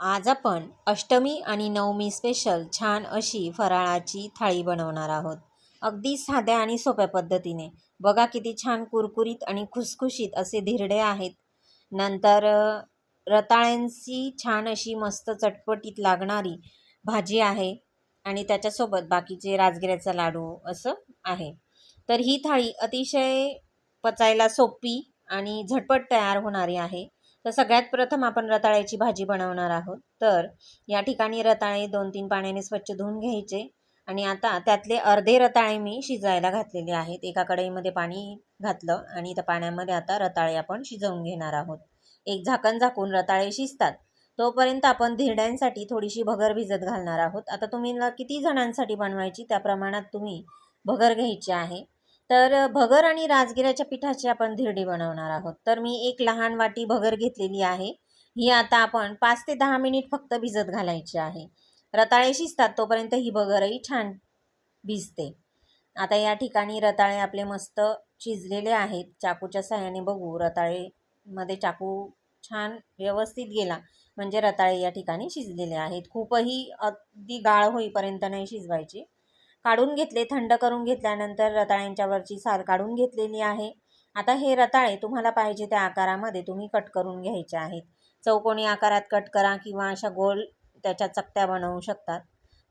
आज आपण अष्टमी आणि नवमी स्पेशल छान अशी फराळाची थाळी बनवणार आहोत. अगदी साध्या आणि सोप्या पद्धतीने. बघा किती छान कुरकुरीत आणि खुसखुशीत असे धिरडे आहेत. नंतर रताळ्यांची छान अशी मस्त चटपटीत लागणारी भाजी आहे आणि त्याच्यासोबत बाकीचे राजगिऱ्याचा लाडू असं आहे. तर ही थाळी अतिशय पचायला सोपी आणि झटपट तयार होणारी आहे. तर सगळ्यात प्रथम आपण रताळ्याची भाजी बनवणार आहोत. तर या ठिकाणी रताळे दोन तीन पाण्याने स्वच्छ धुवून घ्यायचे आणि आता त्यातले अर्धे रताळे मी शिजायला घातलेले आहेत. एका कढईमध्ये पाणी घातलं आणि त्या पाण्यामध्ये आता रताळे आपण शिजवून घेणार आहोत. एक झाकण झाकून रताळे शिजतात. तोपर्यंत आपण धिरड्यांसाठी थोडीशी भगर भिजत घालणार आहोत. आता तुम्ही ना किती जणांसाठी बनवायची त्या प्रमाणात तुम्ही भगर घ्यायची आहे. तर भगर आणि राजगिऱ्याच्या पिठाची आपण धिरडी बनवणार आहोत. तर मी एक लहान वाटी भगर घेतलेली आहे. ही आता आपण पाच ते दहा मिनिट फक्त भिजत घालायची आहे. रताळे शिजतात तोपर्यंत ही भगरही छान भिजते. आता या ठिकाणी रताळे आपले मस्त शिजलेले आहेत. चाकूच्या साह्याने बघू रताळेमध्ये चाकू छान व्यवस्थित गेला म्हणजे रताळे या ठिकाणी शिजलेले आहेत. खूपही अगदी गाळ होईपर्यंत नाही शिजवायची. काढून घेतले थंड करून घेतल्यानंतर रताळ्यांच्या वरची साल काढून घेतलेली आहे. आता हे रताळे तुम्हाला पाहिजे त्या आकारामध्ये तुम्ही कट करून घ्यायचे आहेत. चौकोनी आकारात कट करा किंवा अशा गोल त्याच्या चकत्या बनवू शकतात.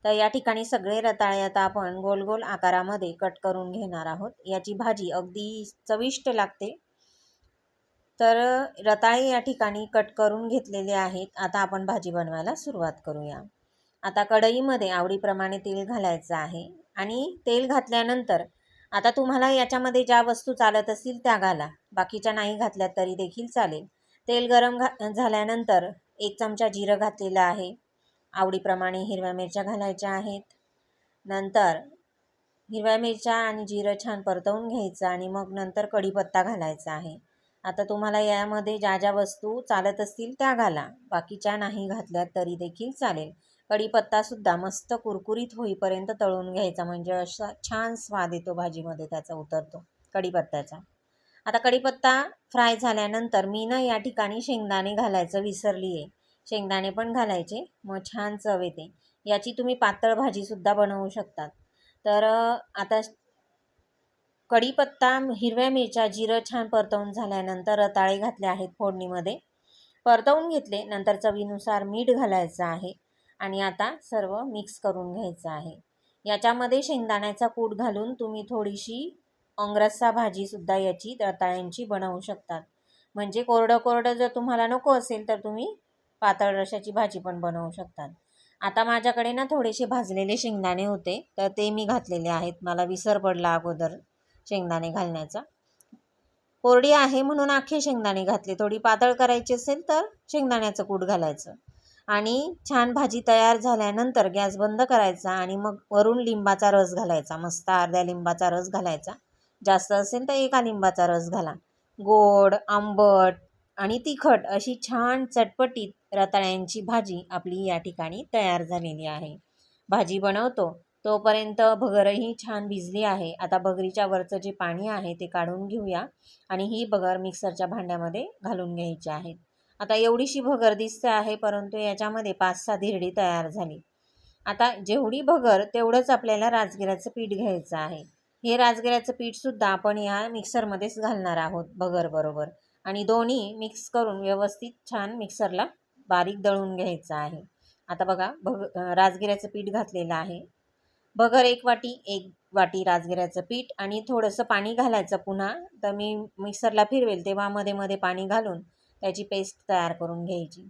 तर या ठिकाणी सगळे रताळे आता आपण गोल गोल आकारामध्ये कट करून घेणार आहोत. याची भाजी अगदी चविष्ट लागते. तर रताळे या ठिकाणी कट करून घेतलेले आहेत. आता आपण भाजी बनवायला सुरुवात करूया. आता कढईमध्ये आवडीप्रमाणे तेल घालायचं आहे. आणि तेल घातल्यानंतर आता तुम्हाला याच्यामध्ये ज्या वस्तू चालत असतील त्या घाला. बाकीच्या नाही घातल्या तरी देखील चालेल. तेल गरम घा झाल्यानंतर एक चमचा जिरं घातलेलं आहे. आवडीप्रमाणे हिरव्या मिरच्या घालायच्या आहेत. नंतर हिरव्या मिरच्या आणि जिरं छान परतवून घ्यायचं आणि मग नंतर कढीपत्ता घालायचा आहे. आता तुम्हाला यामध्ये ज्या ज्या वस्तू चालत असतील त्या घाला. बाकीच्या नाही घातल्या तरी देखील चालेल. कढीपत्तासुद्धा मस्त कुरकुरीत होईपर्यंत तळून घ्यायचा. म्हणजे असा छान स्वाद येतो भाजीमध्ये त्याचा उतरतो कढीपत्त्याचा. आता कढीपत्ता फ्राय झाल्यानंतर मी ना या ठिकाणी शेंगदाणे घालायचं विसरली आहे शेंगदाणे पण घालायचे मग छान चव येते. याची तुम्ही पातळ भाजीसुद्धा बनवू शकतात. तर आता कढीपत्ता हिरव्या मिरच्या जिरं छान परतवून झाल्यानंतर रताळे घातले आहेत फोडणीमध्ये. परतवून घेतले नंतर चवीनुसार मीठ घालायचं आहे. आणि आता सर्व मिक्स करून घ्यायचं आहे. याच्यामध्ये शेंगदाण्याचा कूट घालून तुम्ही थोडीशी अंगरस्सा भाजीसुद्धा याची रताळ्यांची बनवू शकतात. म्हणजे कोरडं कोरडं जर तुम्हाला नको असेल तर तुम्ही पातळ रशाची भाजी पण बनवू शकतात. आता माझ्याकडे ना थोडेसे भाजलेले शेंगदाणे होते तर ते मी घातलेले आहेत. मला विसर पडला अगोदर शेंगदाणे घालण्याचा. कोरडी आहे म्हणून अख्खे शेंगदाणे घातले. थोडी पातळ करायची असेल तर शेंगदाण्याचं कूट घालायचं. आणि छान भाजी तयार झाल्यानंतर गॅस बंद करायचा आणि मग वरून लिंबाचा रस घालायचा. मस्त अर्ध्या लिंबाचा रस घालायचा. जास्त असेल तर एका लिंबाचा रस घाला. गोड आंबट आणि तिखट अशी छान चटपटीत रताळ्यांची भाजी आपली या ठिकाणी तयार झालेली आहे. भाजी बनवतो तोपर्यंत भगरही छान भिजली आहे. आता भगरीच्या वरचं जे पाणी आहे ते काढून घेऊया आणि ही भगर मिक्सरच्या भांड्यामध्ये घालून घ्यायची आहेत आता एवढीशी भगर दिसते आहे परंतु याच्यामध्ये पाच सहा धिरडी तयार झाली. आता जेवढी भगर तेवढंच आपल्याला राजगिऱ्याचं पीठ घ्यायचं आहे. हे राजगिऱ्याचं पीठसुद्धा आपण या मिक्सरमध्येच घालणार आहोत भगरबरोबर आणि दोन्ही मिक्स करून व्यवस्थित छान मिक्सरला बारीक दळून घ्यायचं आहे. आता बघा भग राजगिऱ्याचं पीठ घातलेलं आहे. भगर एक वाटी एक वाटी राजगिऱ्याचं पीठ आणि थोडंसं पाणी घालायचं पुन्हा. तर मी मिक्सरला फिरवेल तेव्हा मध्ये मध्ये पाणी घालून त्याची पेस्ट तयार करून घ्यायची.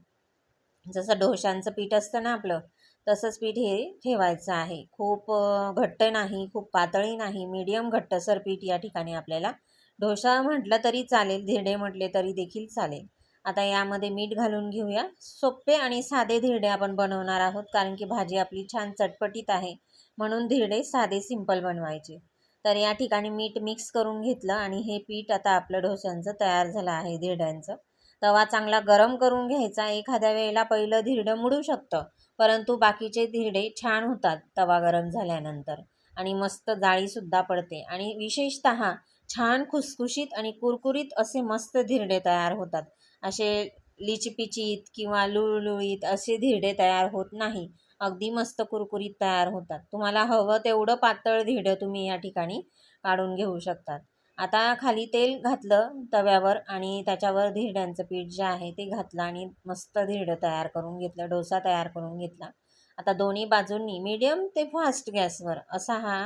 जसं डोशांचं पीठ असतं ना आपलं तसंच पीठ हे ठेवायचं आहे. खूप घट्ट नाही खूप पातळी नाही मीडियम घट्टसर पीठ या ठिकाणी आपल्याला. डोसा म्हटलं तरी चालेल धिरडे म्हटले तरी देखील चालेल. आता यामध्ये मीठ घालून घेऊया. सोपे आणि साधे धिरडे आपण बनवणार आहोत कारण की भाजी आपली छान चटपटीत आहे. म्हणून धिरडे साधे सिंपल बनवायचे. तर या ठिकाणी मीठ मिक्स करून घेतलं आणि हे पीठ आता आपलं डोश्यांचं तयार झालं आहे धिरड्यांचं. तवा चांगला गरम करून घ्यायचा. एखाद्या वेळेला पहिलं धिरडं मुडू शकतं परंतु बाकीचे धिरडे छान होतात तवा गरम झाल्यानंतर. आणि मस्त जाळीसुद्धा पडते. आणि विशेषत छान खुसखुशीत आणि कुरकुरीत असे मस्त धिरडे तयार होतात. असे लिचपिचीत किंवा लुळलुळीत असे धिरडे तयार होत नाही. अगदी मस्त कुरकुरीत तयार होतात. तुम्हाला हवं तेवढं पातळ धिरडं तुम्ही या ठिकाणी काढून घेऊ शकतात. आता खाली तेल घातलं तव्यावर आणि त्याच्यावर धिरड्यांचं पीठ जे आहे ते घातलं आणि मस्त धिरडं तयार करून घेतलं डोसा तयार करून घेतला. आता दोन्ही बाजूंनी मीडियम ते फास्ट गॅसवर असा हा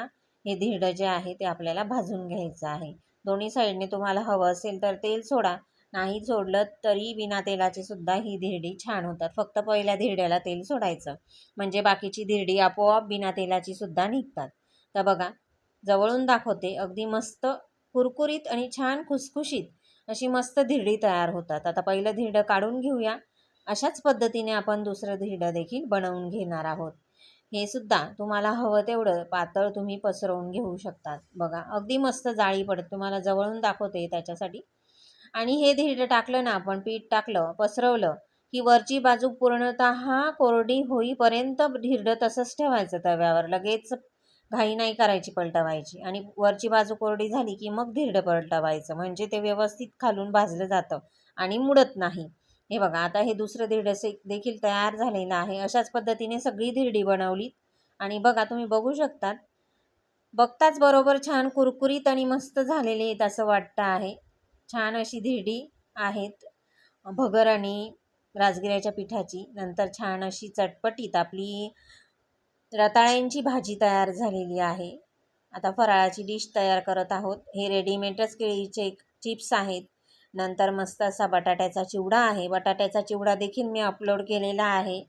हे धिरडं जे आहे ते आपल्याला भाजून घ्यायचं आहे. दोन्ही साईडने तुम्हाला हवं असेल तर तेल सोडा नाही सोडलं तरी बिना तेलाची सुद्धा ही धिरडी छान होतात. फक्त पहिल्या धिरड्याला तेल सोडायचं. म्हणजे बाकीची धिरडी आपोआप बिना तेलाची सुद्धा निघतात. तर बघा जवळून दाखवते अगदी मस्त कुरकुरीत आणि छान खुसखुशीत अशी मस्त धिरडी तयार होतात. आता पहिलं धिरडं काढून घेऊया. अशाच पद्धतीने आपण दुसरं धिरडं देखील बनवून घेणार आहोत. हे सुद्धा तुम्हाला हवं तेवढं पातळ तुम्ही पसरवून घेऊ शकतात. बघा अगदी मस्त जाळी पडत. तुम्हाला जवळून दाखवते त्याच्यासाठी. आणि हे धिरडं टाकलं ना आपण पीठ टाकलं पसरवलं की वरची बाजू पूर्णतः कोरडी होईपर्यंत धिरडं तसंच ठेवायचं तव्यावर. लगेच घाई नाही करायची पलटवायची. आणि वरची बाजू कोरडी झाली की मग धिरडं पलटवायचं. म्हणजे ते व्यवस्थित खालून भाजलं जातं आणि मुडत नाही. हे बघा आता हे दुसरं धिरडं से देखील तयार झालेलं आहे. अशाच पद्धतीने सगळी धिरडी बनवली आणि बघा तुम्ही बघू शकतात. बघताच बरोबर छान कुरकुरीत आणि मस्त झालेले आहेत असं वाटतं आहे. छान अशी धिरडी आहेत. भगर आणि राजगिऱ्याच्या पिठाची. नंतर छान अशी चटपटीत आपली रताळ्यांची भाजी तयार झालेली आहे. आता फराळाची डिश तयार करत आहोत. हे रेडीमेडच केळीचे चिप्स आहेत. नंतर मस्त असा बटाट्याचा चिवडा आहे. बटाट्याचा चिवडा देखील मी अपलोड केलेला आहे.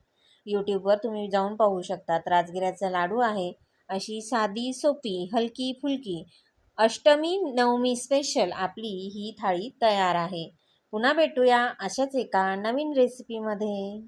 यूट्यूबवर तुम्ही जाऊन पाहू शकतात राजगिऱ्याचा लाडू आहे. अशी साधी सोपी हलकी फुलकी अष्टमी नवमी स्पेशल आपली ही थाळी तयार आहे. पुन्हा भेटूया अशाच एका नवीन रेसिपीमध्ये